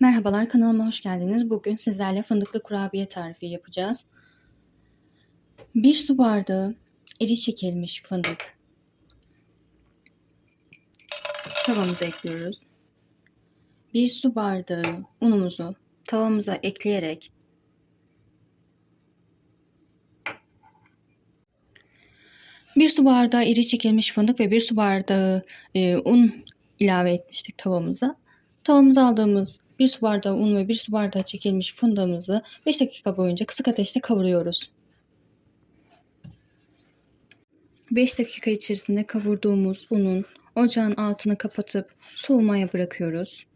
Merhabalar kanalıma hoş geldiniz. Bugün sizlerle fındıklı kurabiye tarifi yapacağız. 1 su bardağı eri çekilmiş fındık. Tavamıza ekliyoruz. 1 su bardağı unumuzu tavamıza ekleyerek bir su bardağı iri çekilmiş fındık ve bir su bardağı e, un ilave etmiştik tavamıza. Tavamıza aldığımız 1 su bardağı un ve 1 su bardağı çekilmiş fındığımızı 5 dakika boyunca kısık ateşte kavuruyoruz. 5 dakika içerisinde kavurduğumuz unun ocağın altını kapatıp soğumaya bırakıyoruz.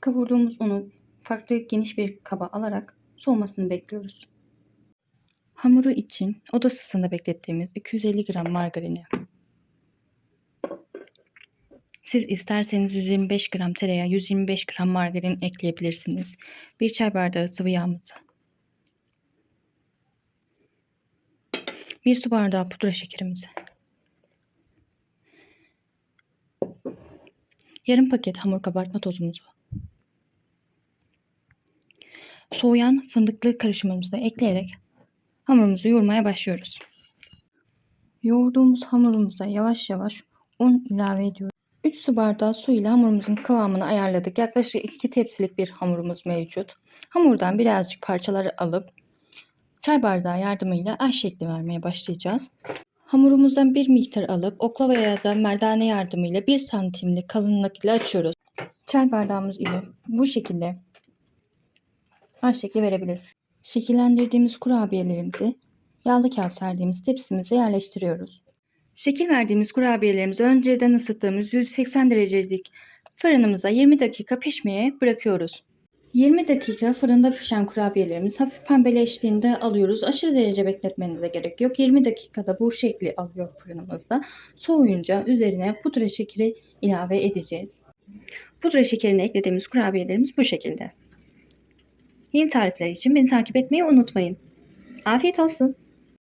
Kavurduğumuz unu farklı geniş bir kaba alarak soğumasını bekliyoruz. Hamuru için oda ısısında beklettiğimiz 250 gram margarini siz isterseniz 125 gram tereyağı, 125 gram margarin ekleyebilirsiniz. Bir çay bardağı sıvı yağımızı. Bir su bardağı pudra şekerimizi. Yarım paket hamur kabartma tozumuzu. Soğuyan fındıklı karışımımızı ekleyerek hamurumuzu yoğurmaya başlıyoruz. Yoğurduğumuz hamurumuza yavaş yavaş un ilave ediyoruz. 3 su bardağı su ile hamurumuzun kıvamını ayarladık. Yaklaşık 2 tepsilik bir hamurumuz mevcut. Hamurdan birazcık parçaları alıp çay bardağı yardımıyla ay şekli vermeye başlayacağız. Hamurumuzdan bir miktar alıp oklava ya da merdane yardımıyla 1 santimlik kalınlık ile açıyoruz. Çay bardağımız ile bu şekilde ay şekli verebiliriz. Şekillendirdiğimiz kurabiyelerimizi yağlı kağıt serdiğimiz tepsimize yerleştiriyoruz. Şekil verdiğimiz kurabiyelerimizi önceden ısıttığımız 180 derecelik fırınımıza 20 dakika pişmeye bırakıyoruz. 20 dakika fırında pişen kurabiyelerimiz hafif pembeleştiğinde alıyoruz. Aşırı derece bekletmenize gerek yok. 20 dakikada bu şekli alıyor fırınımızda. Soğuyunca üzerine pudra şekeri ilave edeceğiz. Pudra şekerini eklediğimiz kurabiyelerimiz bu şekilde. Yeni tarifler için beni takip etmeyi unutmayın. Afiyet olsun.